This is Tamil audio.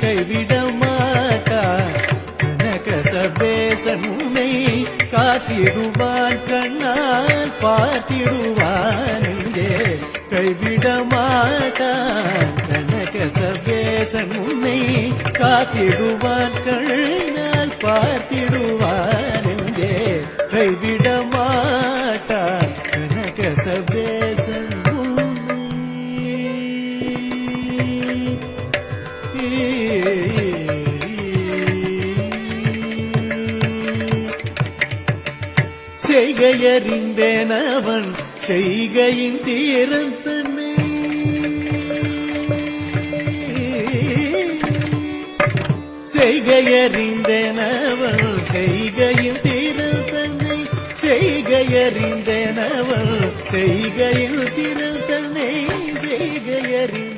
கைவிட மாட்டான் கனக சபேசன் உன்னை காத்திடுவான் கண்ணால் பார்த்திடுவான் இங்கே. கைவிட மாட்டான் கனக சபேசன் உன்னை காத்திடுவான் கண்ணால் பார்த்திடுவான் இங்கே. கைவிட மாட்டான் கனக சபேசன் உன்னை செய்கையறிந்தேன் அவன் செய்கையின் தீரம் தன்னை. செய்கையறிந்தேன் அவன் செய்கையின் தீரம் தன்னை. செய்கையறிந்தேன் அவன் செய்கையில் தீரம் தன்னை. செய்கையறிந்தேன்